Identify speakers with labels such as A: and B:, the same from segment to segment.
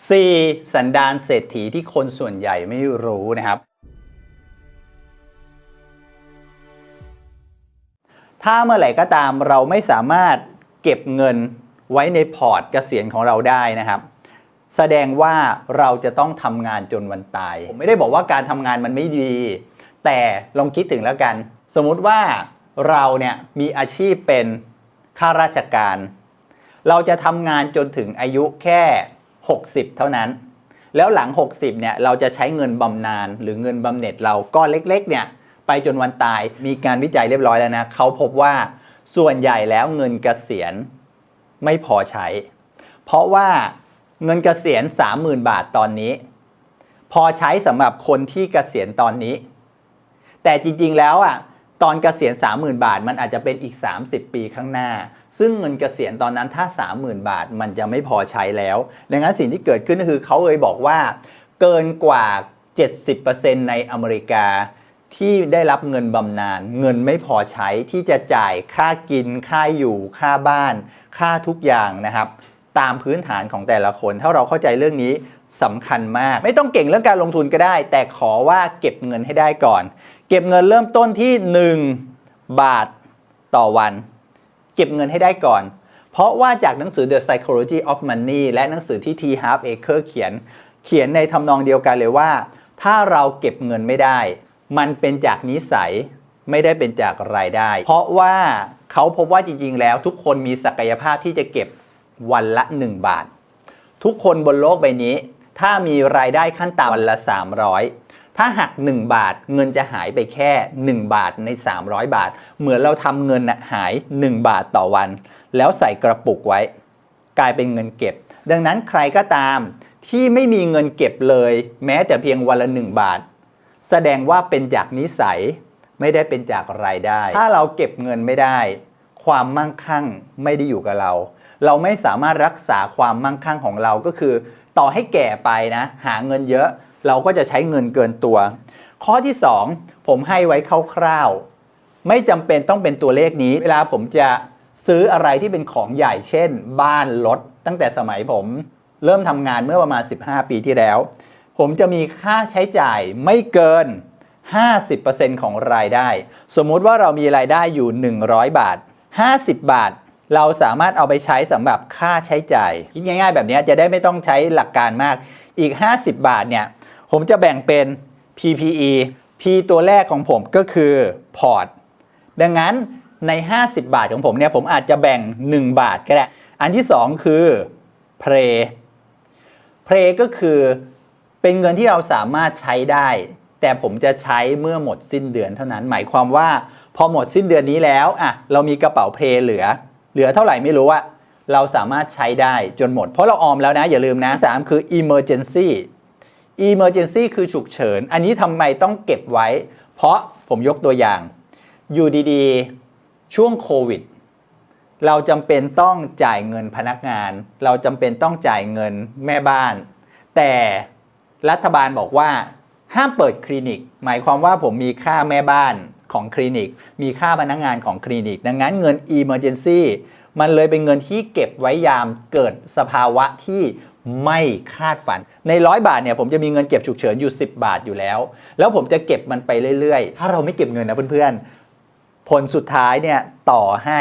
A: 4. สันดานเศรษฐีที่คนส่วนใหญ่ไม่รู้นะครับ ถ้าเมื่อไหร่ก็ตามเราไม่สามารถเก็บเงินไว้ในพอร์ตเกษียณของเราได้นะครับ แสดงว่าเราจะต้องทำงานจนวันตาย ผมไม่ได้บอกว่าการทำงานมันไม่ดี แต่ลองคิดถึงแล้วกัน สมมุติว่าเราเนี่ยมีอาชีพเป็นข้าราชการ เราจะทำงานจนถึงอายุแค่ 60 เท่านั้น แล้วหลัง 60เนี่ยเราจะใช้เงินบำนาญหรือเงินบำเหน็จเราก้อนเล็กๆเนี่ยไปจนวันตายมีการวิจัยเรียบร้อยแล้วนะเขาพบว่าส่วนใหญ่แล้วเงินเกษียณไม่พอใช้ เพราะว่าเงินเกษียณ 30,000 บาทตอนนี้ พอใช้สำหรับคนที่เกษียณตอนนี้ แต่จริงๆแล้วอะตอนเกษียณ 30,000 บาทมันอาจจะเป็นอีก 30 ปีข้างหน้า ซึ่งเงินเกษียณตอนนั้นถ้า 30,000 บาทมันจะไม่พอใช้แล้ว ดังนั้นสิ่งที่เกิดขึ้นก็คือเขาเลยบอกว่าเกินกว่า 70%ในอเมริกาที่ได้รับเงินบำนาญเงินไม่พอใช้ที่จะจ่ายค่ากิน ค่าอยู่ ค่าบ้าน ค่าทุกอย่างนะครับ ตามพื้นฐานของแต่ละคน ถ้าเราเข้าใจเรื่องนี้สำคัญมาก ไม่ต้องเก่งเรื่องการลงทุนก็ได้ แต่ขอว่าเก็บเงินให้ได้ก่อน เก็บเงินเริ่มต้นที่ 1 บาทต่อวัน ก็บเงินให้ได้ก่อน เพราะว่าจากหนังสือ The Psychology of Money และหนังสือที่ T Half Acre เขียน เขียนในทำนองเดียวกันเลยว่า ถ้าเราเก็บเงินไม่ได้ มันเป็นจากนิสัยไม่ได้เป็นจากรายได้ เพราะว่าเขาพบว่าจริงๆ แล้วทุกคนมีศักยภาพที่จะเก็บวันละ 1 บาท ทุกคนบนโลกใบนี้ ถ้ามีรายได้ขั้นต่ำวันละ 300 ถ้าหัก 1 บาทเงินจะหายไปแค่ 1 บาทใน 300 บาท เหมือนเราทำเงินน่ะหาย 1 บาทต่อวัน แล้วใส่กระปุกไว้ กลายเป็นเงินเก็บ ดังนั้นใครก็ตามที่ไม่มีเงินเก็บเลย แม้แต่เพียงวันละ 1 บาท แสดงว่าเป็นจากนิสัยไม่ได้เป็นจากรายได้ ถ้าเราเก็บเงินไม่ได้ ความมั่งคั่งไม่ได้อยู่กับเรา เราไม่สามารถรักษาความมั่งคั่งของเราก็คือ ต่อให้แก่ไปนะ หาเงินเยอะ เราก็จะใช้เงินเกินตัว ข้อที่ 2 ผมให้ไว้คร่าวๆไม่จำเป็นต้องเป็นตัวเลขนี้ เวลาผมจะซื้ออะไรที่เป็นของใหญ่เช่น บ้านรถตั้งแต่สมัยผมเริ่มทำงานเมื่อประมาณ 15 ปีที่แล้ว ผมจะมีค่าใช้จ่ายไม่เกิน 50%ของรายได้ สมมุติว่าเรามีรายได้อยู่ 100 บาท 50 บาท เราสามารถเอาไปใช้สำหรับค่าใช้จ่ายคิดง่าย ๆ แบบนี้จะได้ไม่ต้องใช้หลักการมากอีก 50 บาทเนี่ย ผมจะแบ่งเป็น PPE P ตัวแรกของผมก็คือพอร์ตดังนั้นใน 50 บาทของผมเนี่ยผมอาจจะแบ่ง 1 บาทก็ได้ อันที่ 2 คือ Play Play ก็คือเป็นเงินที่เราสามารถใช้ได้ แต่ผมจะใช้เมื่อหมดสิ้นเดือนเท่านั้น หมายความว่าพอหมดสิ้นเดือนนี้แล้วอะเรามีกระเป๋าเพลเหลือ เหลือเท่าไหร่ไม่รู้อะเราสามารถใช้ได้จนหมด เพราะเราออมแล้วนะอย่าลืมนะ 3 คือ emergency emergency คือฉุกเฉิน อันนี้ทำไมต้องเก็บไว้ เพราะผมยกตัวอย่าง อยู่ดีๆ ช่วงโควิด เราจำเป็นต้องจ่ายเงินพนักงาน เราจำเป็นต้องจ่ายเงินแม่บ้าน แต่รัฐบาลบอกว่า ห้ามเปิดคลินิก หมายความว่าผมมีค่าแม่บ้านของคลินิก มีค่าพนักงานของคลินิก ดังนั้นเงิน Emergency มันเลยเป็นเงินที่เก็บไว้ยามเกิดสภาวะที่ ไม่คาดฝัน ในร้อยบาทเนี่ยผมจะมีเงินเก็บฉุกเฉินอยู่ 10 บาทอยู่แล้ว แล้วผมจะเก็บมันไปเรื่อยๆ ถ้าเราไม่เก็บเงินนะเพื่อนๆ ผลสุดท้ายเนี่ยต่อให้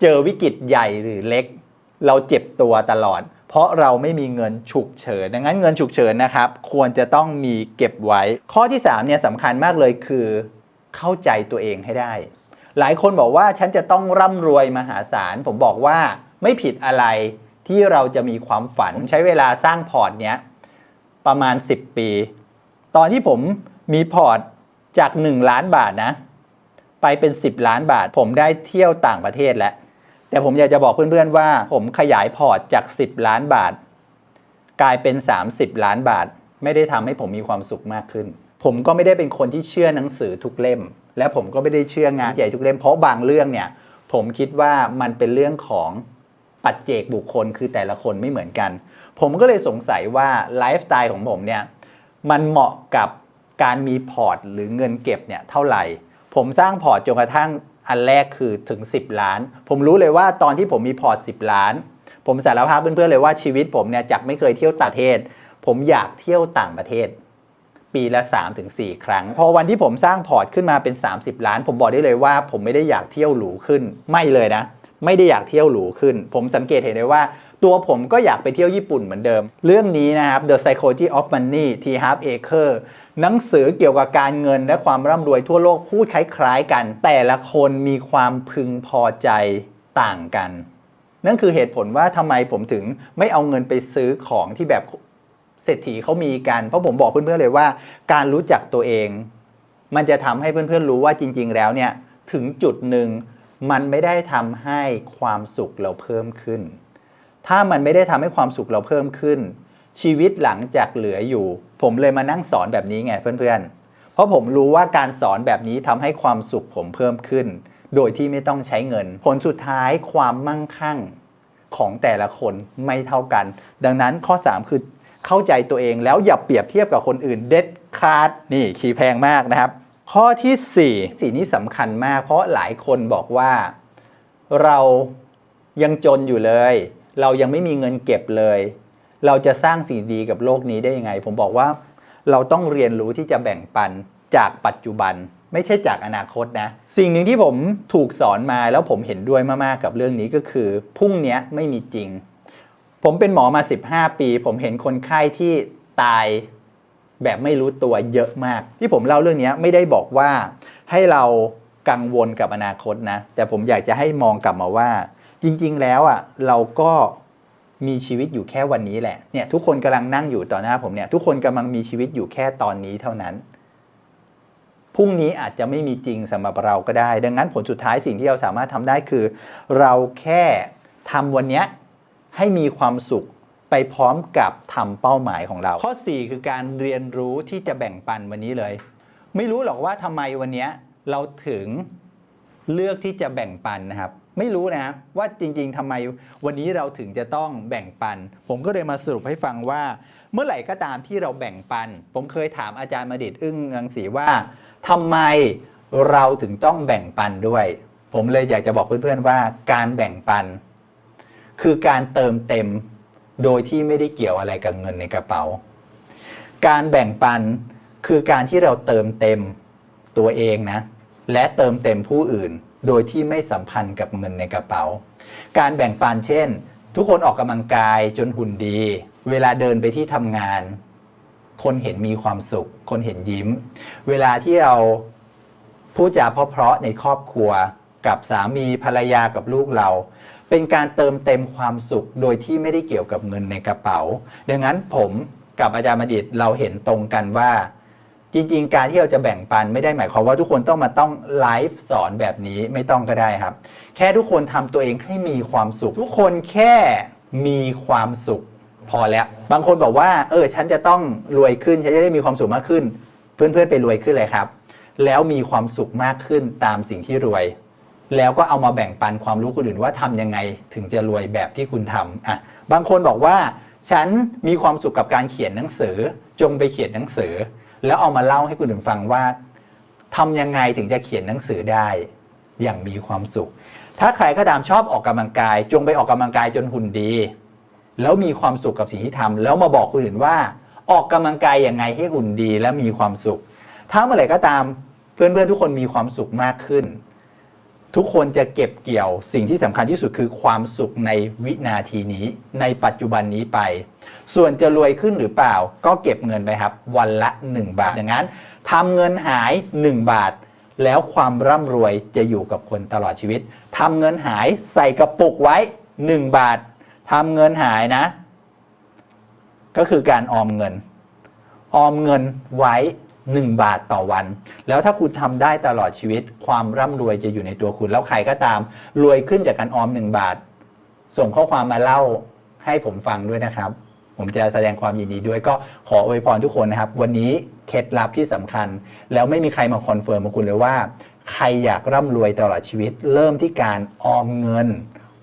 A: เจอวิกฤตใหญ่หรือเล็ก เราเจ็บตัวตลอด เพราะเราไม่มีเงินฉุกเฉินดังนั้นเงินฉุกเฉินนะครับ ควรจะต้องมีเก็บไว้ ข้อที่3เนี่ยสำคัญมากเลยคือเข้าใจตัวเองให้ได้ หลายคนบอกว่าฉันจะต้องร่ำรวยมหาศาลผมบอกว่าไม่ผิดอะไร ที่เราจะมีความฝันใช้เวลาสร้างพอร์ตเนี้ยประมาณ 10 ปี ตอนที่ผมมีพอร์ตจาก 1 ล้านบาทนะ ไปเป็น 10 ล้านบาท ผมได้เที่ยวต่างประเทศแล้ว แต่ผมอยากจะบอกเพื่อนๆว่า ผมขยายพอร์ตจาก 10 ล้านบาท กลายเป็น 30 ล้านบาท ไม่ได้ทำให้ผมมีความสุขมากขึ้น ผมก็ไม่ได้เป็นคนที่เชื่อหนังสือทุกเล่ม และผมก็ไม่ได้เชื่องานใหญ่ทุกเล่มเพราะบางเรื่องเนี่ย ผมคิดว่ามันเป็นเรื่องของ ปัจเจกบุคคลคือแต่ละคนไม่เหมือนกัน ผมก็เลยสงสัยว่าไลฟ์สไตล์ของผมเนี่ยมันเหมาะกับการมีพอร์ตหรือเงินเก็บเนี่ยเท่าไหร่ ผมสร้างพอร์ตจนกระทั่งอันแรกคือถึง 10 ล้าน ผมรู้เลยว่าตอนที่ผมมีพอร์ต 10 ล้าน ผมสารภาพเพื่อนๆเลยว่าชีวิตผมเนี่ยจากไม่เคยเที่ยวต่างประเทศ ผมอยากเที่ยวต่างประเทศ ปีละ 3-4 ครั้ง พอวันที่ผมสร้างพอร์ตขึ้นมาเป็น 30 ล้าน ผมบอกได้เลยว่าผมไม่ได้อยากเที่ยวหรูขึ้นไม่เลยนะ ไม่ได้อยากเที่ยวหรูขึ้น ผมสังเกตเห็นเลยว่า ตัวผมก็อยากไปเที่ยวญี่ปุ่นเหมือนเดิม เรื่องนี้นะครับ The Psychology of Money T Half Acre หนังสือเกี่ยวกับการเงินและความร่ำรวยทั่วโลกพูดคล้ายๆกัน แต่ละคนมีความพึงพอใจต่างกัน นั่นคือเหตุผลว่าทำไมผมถึงไม่เอาเงินไปซื้อของที่แบบเศรษฐีเขามีกัน เพราะผมบอกเพื่อนๆเลยว่า การรู้จักตัวเอง มันจะทำให้เพื่อนๆรู้ว่าจริง ๆ แล้วเนี่ยถึงจุดหนึ่ง มันไม่ได้ทำให้ความสุขเราเพิ่มขึ้น ถ้ามันไม่ได้ทำให้ความสุขเราเพิ่มขึ้น ชีวิตหลังจากเหลืออยู่ ผมเลยมานั่งสอนแบบนี้ไงเพื่อนๆ เพราะผมรู้ว่าการสอนแบบนี้ทำให้ความสุขผมเพิ่มขึ้น โดยที่ไม่ต้องใช้เงิน ผลสุดท้ายความมั่งคั่งของแต่ละคนไม่เท่ากัน ดังนั้นข้อ 3 คือเข้าใจตัวเองแล้วอย่าเปรียบเทียบกับคนอื่นเด็ดขาดนี่คีย์แพงมากนะครับ ข้อที่ 4 สีนี้สำคัญมาก เพราะหลายคนบอกว่าเรายังจนอยู่เลย เรายังไม่มีเงินเก็บเลย เราจะสร้างสิ่งดีกับโลกนี้ได้ยังไง ผมบอกว่าเราต้องเรียนรู้ที่จะแบ่งปันจากปัจจุบัน ไม่ใช่จากอนาคตนะ สิ่งหนึ่งที่ผมถูกสอนมาแล้วผมเห็นด้วยมากๆกับเรื่องนี้ก็คือพรุ่งนี้ไม่มีจริง ผมเป็นหมอมา 15 ปี ผมเห็นคนไข้ที่ตาย แบบไม่รู้ตัวเยอะมาก ที่ผมเล่าเรื่องนี้ไม่ได้บอกว่าให้เรากังวลกับอนาคตนะ แต่ผมอยากจะให้มองกลับมาว่า จริง ๆ แล้วอะเราก็มีชีวิตอยู่แค่วันนี้แหละเนี่ยทุกคนกำลังนั่งอยู่ต่อหน้าผมเนี่ยทุกคนกำลังมีชีวิตอยู่แค่ตอนนี้เท่านั้นพรุ่งนี้อาจจะไม่มีจริงสำหรับเราก็ได้ ดังนั้นผลสุดท้ายสิ่งที่เราสามารถทำได้คือ เราแค่ทำวันนี้ให้มีความสุข ไปพร้อมกับทำเป้าหมายของเรา ข้อ 4 คือการเรียนรู้ที่จะแบ่งปันวันนี้เลย ไม่รู้หรอกว่าทำไมวันนี้เราถึงเลือกที่จะแบ่งปันนะครับ ไม่รู้นะว่าจริงๆทำไมวันนี้เราถึงจะต้องแบ่งปัน ผมก็เลยมาสรุปให้ฟังว่า เมื่อไหร่ก็ตามที่เราแบ่งปัน ผมเคยถามอาจารย์มาดิตอึ้งรังสีว่าทำไมเราถึงต้องแบ่งปันด้วย ผมเลยอยากจะบอกเพื่อนๆว่าการแบ่งปัน คือการเติมเต็ม โดยที่ไม่ได้เกี่ยวอะไรกับเงินในกระเป๋า การแบ่งปันคือการที่เราเติมเต็มตัวเองนะ และเติมเต็มผู้อื่น โดยที่ไม่สัมพันธ์กับเงินในกระเป๋า การแบ่งปันเช่น ทุกคนออกกำลังกายจนหุ่นดี เวลาเดินไปที่ทำงาน คนเห็นมีความสุข คนเห็นยิ้ม เวลาที่เราพูดจาเพราะๆในครอบครัว กับสามีภรรยากับลูกเรา เป็นการเติมเต็มความสุขโดยที่ไม่ได้เกี่ยวกับเงินในกระเป๋า ดังนั้นผมกับอาจารย์มดิตเราเห็นตรงกันว่า จริง ๆ การที่เราจะแบ่งปันไม่ได้หมายความว่าทุกคนต้องมาต้องไลฟ์สอนแบบนี้ไม่ต้องก็ได้ครับ แค่ทุกคนทำตัวเองให้มีความสุข ทุกคนแค่มีความสุขพอแล้ว บางคนบอกว่า เออ ฉันจะต้องรวยขึ้น ฉันจะได้มีความสุขมากขึ้น เพื่อนๆไปรวยขึ้นเลยครับ แล้วมีความสุขมากขึ้นตามสิ่งที่รวย แล้วก็เอามาแบ่งปันความรู้คนอื่นว่าทำยังไงถึงจะรวยแบบที่คุณทำอะบางคนบอกว่า ฉันมีความสุขกับการเขียนหนังสือ จงไปเขียนหนังสือ แล้วเอามาเล่าให้คนอื่นฟังว่าทำยังไงถึงจะเขียนหนังสือได้ อย่างมีความสุข ถ้าใครก็ตามชอบออกกำลังกาย จงไปออกกำลังกายจนหุ่นดี แล้วมีความสุขกับสิ่งที่ทำแล้วมาบอกคนอื่นว่า ออกกำลังกายยังไงให้หุ่นดีและมีความสุข ถ้าเมื่อไหร่ก็ตามเพื่อนๆทุกคนมีความสุขมากขึ้น ทุกคนจะเก็บเกี่ยวสิ่งที่สำคัญที่สุดคือความสุขในวินาทีนี้ในปัจจุบันนี้ไป ส่วนจะรวยขึ้นหรือเปล่า ก็เก็บเงินไปครับ วันละ 1 บาทอย่างนั้นทำเงินหาย 1 บาท แล้วความร่ำรวยจะอยู่กับคนตลอดชีวิตทำเงินหายใส่กระปุกไว้ 1 บาททำเงินหายนะ ก็คือการออมเงิน ออมเงินไว้ 1 บาทต่อวัน แล้วถ้าคุณทำได้ตลอดชีวิต ความร่ำรวยจะอยู่ในตัวคุณ แล้วใครก็ตาม รวยขึ้นจากการออม 1 บาท ส่งข้อความมาเล่าให้ผมฟังด้วยนะครับ ผมจะแสดงความยินดีด้วยก็ขออวยพรทุกคนนะครับ วันนี้เคล็ดลับที่สำคัญ แล้วไม่มีใครมาคอนเฟิร์มกับคุณเลยว่า ใครอยากร่ำรวยตลอดชีวิต เริ่มที่การออมเงิน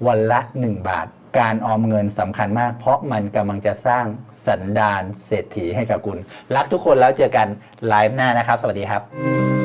A: วันละ 1 บาท การออมเงินสำคัญมาก เพราะมันกำลังจะสร้างสันดานเศรษฐีให้กับคุณ รักทุกคนแล้วเจอกันไลฟ์หน้านะครับ สวัสดีครับ